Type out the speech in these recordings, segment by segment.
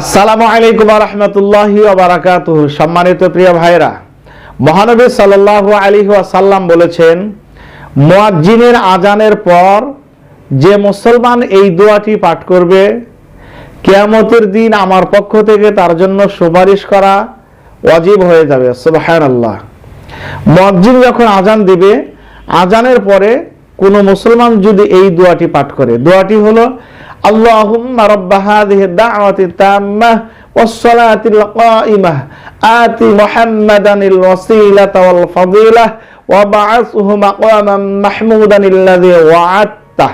আসসালামু আলাইকুম রহমতুল্লাহ বারাকাত সম্মানিত প্রিয় ভাইরা মহানবী সাল্লাহ আলী সাল্লাম বলেছেন, মুয়াজ্জিনের আজানের পর যে মুসলমান এই দোয়াটি পাঠ করবে, কেয়ামতের দিন আমার পক্ষ থেকে তার জন্য সুপারিশ করা ওয়াজিব হয়ে যাবে। সুবাহান আল্লাহ মুয়াজ্জিন যখন আজান দিবে আজানের পরে কোন মুসলমান যদি এই দোয়াটি পাঠ করে, দোয়াটি হলো আল্লাহুম্মা রাব্বা হাযিহি দাওয়াতি তাম্মাহ والصلاة القائمة آت محمدا الوسيلة والفضيلة وبعثه مقاما محمودا الذي وعدته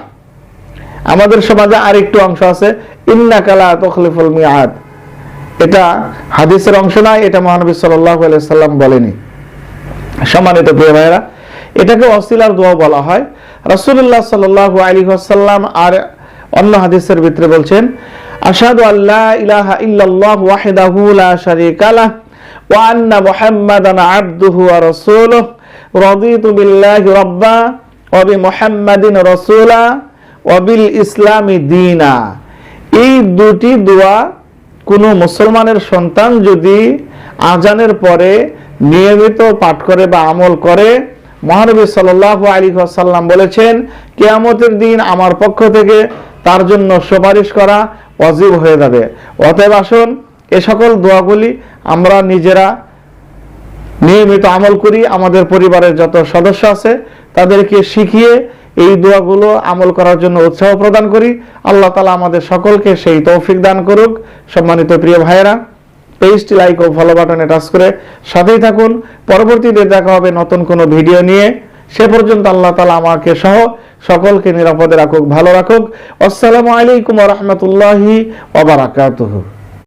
আমাদের সমাজে আরেকটু অংশ আছে ইন্নাকা লা তুখলিফুল মিআদ এটা হাদিসের অংশ নয় এটা মহানবী সাল্লাল্লাহু আলাইহি সাল্লাম বলেনি সম্মানিত প্রিয় ভাইরা এটাকে অসিলার দোয়া বলা হয় রাসূলুল্লাহ সাল্লাল্লাহু আলাইহি ওয়াসাল্লাম আর অন্য হাদিসের ভিতরে বলছেন, আশহাদু আল্লা ইলাহা ইল্লাল্লাহ ওয়াহদাহু লা ওয়া আন্না মুহাম্মাদান আবদুহু ওয়া রাদিতু বিল্লাহি রাব্বা ওয়া রাসূলা ওয়া বিল ইসলামি দীনা। এই দুটি দোয়া কোনো মুসলমানের সন্তান যদি আজানের পরে নিয়মিত পাঠ করে বা আমল করে, মহানবী সাল্লাহ আলী সাল্লাম বলেছেন, কেয়ামতের দিন আমার পক্ষ থেকে তার জন্য সুপারিশ করা অজীব হয়ে যাবে। অতএব আসুন, এ সকল দোয়াগুলি আমরা নিজেরা নিয়মিত আমল করি, আমাদের পরিবারের যত সদস্য আছে তাদেরকে শিখিয়ে এই দোয়াগুলো আমল করার জন্য উৎসাহ প্রদান করি। আল্লাহ তালা আমাদের সকলকে সেই তৌফিক দান করুক। সম্মানিত প্রিয় ভাইয়েরা, পেজটি লাইক ও ফলো বাটনে টাচ করে সাথেই থাকুন। পরবর্তীতে দেখা হবে নতুন কোনো ভিডিও নিয়ে। সে পর্যন্ত আল্লাহ তালা আমাকে সহ সকলকে নিরাপদে রাখুক, ভালো রাখুক। আসসালামু আলাইকুম রহমতুল্লাহি ওবরাকাতুহু